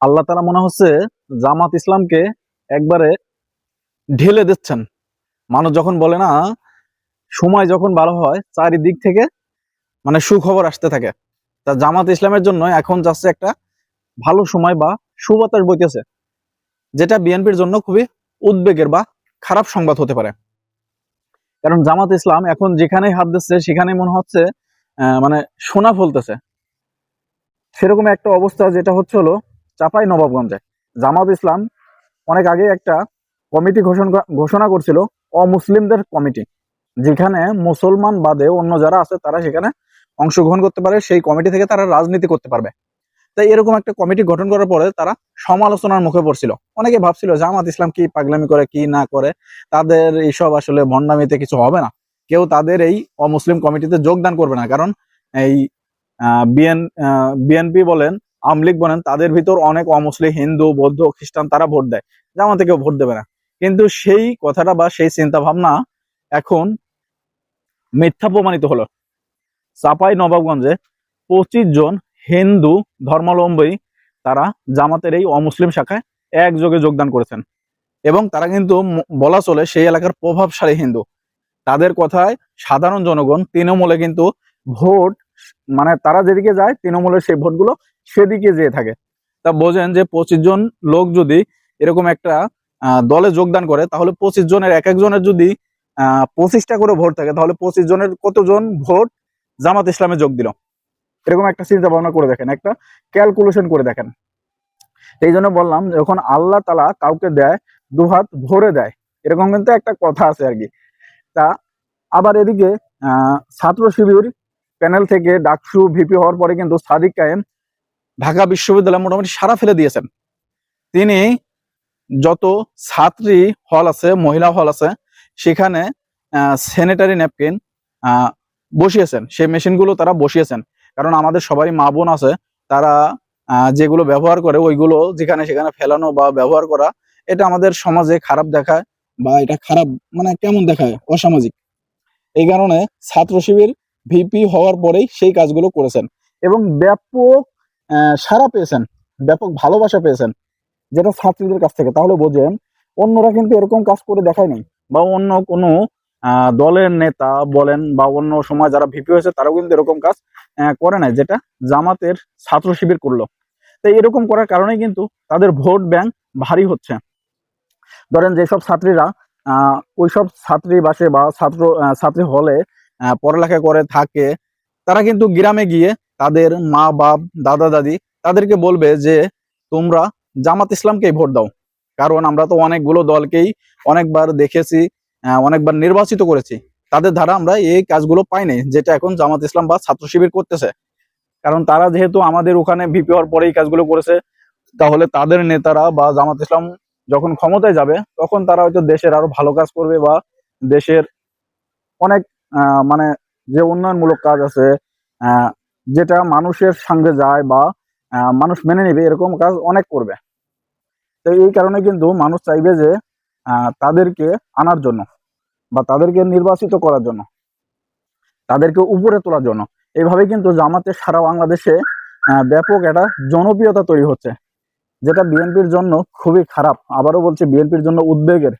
আল্লাহ তালা মনে হচ্ছে জামাত ইসলামকে একবারে ঢেলে দিচ্ছেন। মানুষ যখন বলে না, সময় যখন ভালো হয়, চারিদিক থেকে মানে সুখবর আসতে থাকে। তা জামাত ইসলামের জন্য এখন যাচ্ছে একটা ভালো সময় বা সুবাতাস বইতেছে, যেটা বিএনপির জন্য খুবই উদ্বেগের বা খারাপ সংবাদ হতে পারে। কারণ জামাত ইসলাম এখন যেখানেই হাত দিচ্ছে, সেখানেই মনে হচ্ছে মানে সোনা ফলতেছে। সেরকম একটা অবস্থা যেটা হচ্ছে হলো চাপাই নবাবগঞ্জে। জামাত ইসলাম অনেক আগে একটা কমিটি ঘোষণা ঘোষণা করছিল, অমুসলিমদের কমিটি। যেখানে মুসলমান বাদে অন্য যারা আছে, তারা সেখানে অংশগ্রহণ করতে পারে, সেই কমিটি থেকে তারা রাজনীতি করতে পারবে। তাই এরকম একটা কমিটি গঠন করার পরে তারা সমালোচনার মুখে পড়ছিল। অনেকে ভাবছিল, জামাত ইসলাম কি পাগলামি করে, কি না করে? তাদের এইসব আসলে ভণ্ডামিতে কিছু হবে না। কেউ তাদের এই অমুসলিম কমিটিতে যোগদান করবে না। কারণ এই বিএন বিএনপি বলেন আমলিগ বলেন, তাদের ভিতর অনেক অমুসলিম, হিন্দু, বৌদ্ধ, খ্রিস্টান, তারা ভোট দেয়। জামাতে কেউ ভোট দেবে না। কিন্তু সেই কথাটা বা সেই চিন্তা ভাবনা এখন মিথ্যা প্রমাণিত হলো। চাপাই নবাবগঞ্জে পঁচিশ জন হিন্দু ধর্মাবলম্বী তারা জামাতের এই অমুসলিম শাখায় একযোগে যোগদান করেছেন। এবং তারা কিন্তু বলা চলে সেই এলাকার প্রভাবশালী হিন্দু। তাদের কথায় সাধারণ জনগণ তৃণমূলে কিন্তু ভোট মানে তারা যেদিকে যায়, তৃণমূলের সেই ভোটগুলো সেদিকে যেয়ে থাকে। তা বোঝেন যে পঁচিশ জন লোক যদি এরকম একটা দলে যোগদান করে, তাহলে পঁচিশ জনের এক একজনের যদি পঁচিশটা করে ভোট থাকে, তাহলে পঁচিশ জনের কতজন ভোট জামাত ইসলামে যোগ দিল? এরকম একটা চিন্তা ভাবনা করে দেখেন, একটা ক্যালকুলেশন করে দেখেন। এই জন্য বললাম, যখন আল্লাহ তালা কাউকে দেয়, দুহাত ভরে দেয়, এরকম কিন্তু একটা কথা আছে আর কি। তা আবার এদিকে ছাত্র শিবির প্যানেল থেকে ডাকসু, ভিপি হওয়ার পরে কিন্তু সাদিক কায়েম ঢাকা বিশ্ববিদ্যালয় মোটামুটি সারা ফেলে দিয়েছেন। তিনি যত ছাত্রী হল আছে, মহিলা হল আছে, সেখানে স্যানিটারি ন্যাপকিন বসিয়েছেন। সেই মেশিনগুলো তারা বসিয়েছেন। কারণ আমাদের সবারই মা বোন আছে, তারা যেগুলো ব্যবহার করে ওইগুলো যেখানে সেখানে ফেলানো বা ব্যবহার করা, এটা আমাদের সমাজে খারাপ দেখায় বা এটা খারাপ মানে কেমন দেখায়? অসামাজিক। এই কারণে ছাত্র শিবির ভিপি হওয়ার পরেই সেই কাজগুলো করেছেন। এবং ব্যাপক সাড়া পেয়েছেন, ব্যাপক ভালোবাসা পেয়েছেন যেটা ছাত্রীদের কাছ থেকে। তাহলে বোঝেন, অন্যরা কিন্তু এরকম কাজ করে দেখায় নাই। বা অন্য কোনো দলের নেতা বলেন বা অন্য সময় যারা ভিপি হয়েছে, তারাও কিন্তু এরকম কাজ করে নাই, যেটা জামাতের ছাত্র শিবির করল। তো এরকম করার কারণে কিন্তু তাদের ভোট ব্যাংক ভারী হচ্ছে। ধরেন যেসব ছাত্রীরা ওইসব ছাত্রী বাসে বা ছাত্র ছাত্রী হলে পড়ালেখা করে, থাকে, তারা কিন্তু গ্রামে গিয়ে তাদের মা, বাপ, দাদা, দাদি তাদেরকে বলবে যে, তোমরা জামাত ইসলামকেই ভোট দাও। কারণ আমরা তো অনেকগুলো দলকেই অনেকবার দেখেছি অনেকবার নির্বাচিত করেছি। তাদের দ্বারা আমরা এই কাজগুলো পাই নাই, যেটা এখন জামাত ইসলাম বা ছাত্র শিবির করতেছে। কারণ তারা যেহেতু আমাদের ওখানে ভিপি হওয়ার পরে এই কাজগুলো করেছে, তাহলে তাদের নেতারা বা জামাত ইসলাম যখন ক্ষমতায় যাবে, তখন তারা হয়তো দেশের আরও ভালো কাজ করবে বা দেশের অনেক মানে যে উন্নয়নমূলক কাজ আছে যেটা মানুষের সঙ্গে যায় বা মানুষ মেনে নেবে এরকম কাজ অনেক করবে। তো এই কারণে কিন্তু মানুষ চাইবে যে তাদেরকে আনার জন্য বা তাদেরকে নির্বাচিত করার জন্য, তাদেরকে উপরে তোলার জন্য। এইভাবে কিন্তু জামাতের সারা বাংলাদেশে ব্যাপক একটা জনপ্রিয়তা তৈরি হচ্ছে, যেটা বিএনপির জন্য খুবই খারাপ। আবারও বলছি, বিএনপির জন্য উদ্বেগের।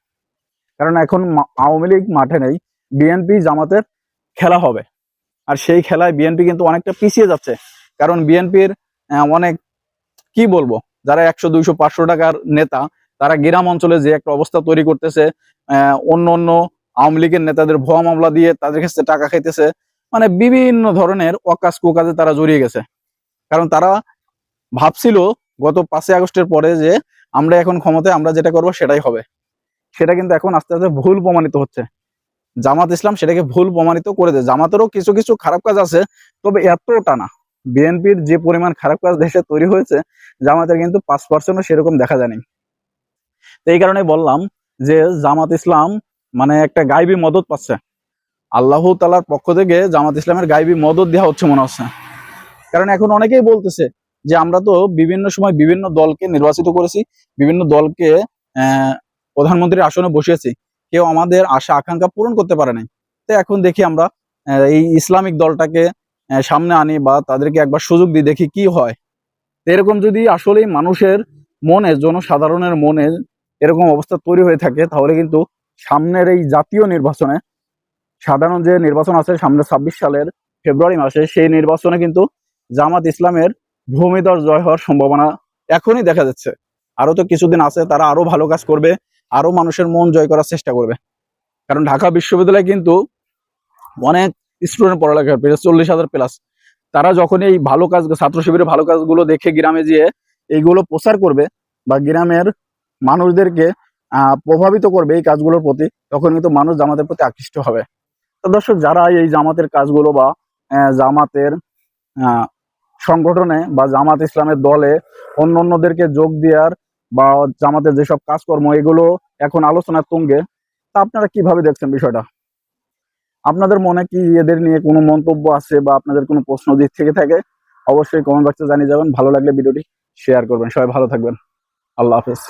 কারণ এখন আওয়ামী লীগ মাঠে নেই, বিএনপি জামাতের খেলা হবে। আর সেই খেলায় বিএনপি কিন্তু অনেকটা পিছিয়ে যাচ্ছে। কারণ বিএনপির অনেক, কি বলব, যারা একশো, দুইশো, পাঁচশো টাকার নেতা, তারা গ্রাম অঞ্চলে যে একটা অবস্থা তৈরি করতেছে অন্য অন্য আওয়ামী লীগের নেতাদের ভুয়া মামলা দিয়ে তাদের কাছে টাকা খাইতেছে মানে বিভিন্ন ধরনের অকাজ কুকাজে তারা জড়িয়ে গেছে। কারণ তারা ভাবছিল গত পাঁচই আগস্টের পরে যে আমরা এখন ক্ষমতায় আমরা যেটা করব সেটাই হবে। সেটা কিন্তু এখন আস্তে আস্তে ভুল প্রমাণিত হচ্ছে। জামাত ইসলাম সেটাকে ভুল প্রমাণিত করে দেয়। জামাতেরও কিছু কিছু খারাপ কাজ আছে, তবে এতটা না। বিএনপির যে পরিমাণ খারাপ কাজ দেশে তৈরি হয়েছে, জামাতের কিন্তু পাঁচ পার্সেন্টও সেরকম দেখা যায়নি। তো এই কারণে বললাম যে জামাত ইসলাম মানে একটা গাইবি মদত পাচ্ছে। আল্লাহ তালার পক্ষ থেকে জামাত ইসলামের গাইবি মদত দেওয়া হচ্ছে মনে হচ্ছে। কারণ এখন অনেকেই বলতেছে যে আমরা তো বিভিন্ন সময় বিভিন্ন দলকে নির্বাচিত করেছি, বিভিন্ন দলকে প্রধানমন্ত্রীর আসনে বসিয়েছি। কেউ আমাদের আশা, আকাঙ্ক্ষা পূরণ করতে পারে নাই। তো এখন দেখি আমরা এই ইসলামিক দলটাকে সামনে আনি বা তাদেরকে একবার সুযোগ দিই, দেখি কি হয়। এরকম যদি আসলেই মানুষের মনে, জনসাধারণের মনে এরকম অবস্থা তৈরি হয়ে থাকে, তাহলে কিন্তু সামনের এই জাতীয় নির্বাচনে, সাধারণ যে নির্বাচন আছে সামনে ছাব্বিশ সালের ফেব্রুয়ারি মাসে, সেই নির্বাচনে কিন্তু জামাত ইসলামের ভূমিধর জয় হওয়ার সম্ভাবনা এখনই দেখা যাচ্ছে। আরও তো কিছুদিন আছে, তারা আরও ভালো কাজ করবে। আরও মানুষের মন জয় করার চেষ্টা করবে। কারণ ঢাকা বিশ্ববিদ্যালয়ে কিন্তু অনেক স্টুডেন্ট পড়ালেখা করে চল্লিশ হাজার প্লাস তারা যখন এই ভালো কাজ, ছাত্র শিবিরের ভালো কাজগুলো দেখে গ্রামে যেয়ে এইগুলো প্রচার করবে বা গ্রামের মানুষদেরকে প্রভাবিত করবে এই কাজগুলোর প্রতি, তখন কিন্তু মানুষ জামাতের প্রতি আকৃষ্ট হবে। তো দর্শক, যারা এই জামাতের কাজগুলো বা জামাতের সংগঠনে বা জামাত ইসলামের দলে অন্য অন্যদেরকে যোগ দেওয়ার বা জামাতের যেসব কাজকর্ম, এগুলো এখন আলোচনার তুঙ্গে। তা আপনারা কীভাবে দেখছেন বিষয়টা? আপনাদের মনে কি এদের নিয়ে কোনো মন্তব্য আছে বা আপনাদের কোনো প্রশ্ন দিক থেকে থাকে? অবশ্যই কমেন্ট বক্সে জানিয়ে যাবেন। ভালো লাগলে ভিডিওটি শেয়ার করবেন। সবাই ভালো থাকবেন। আল্লাহ হাফেজ।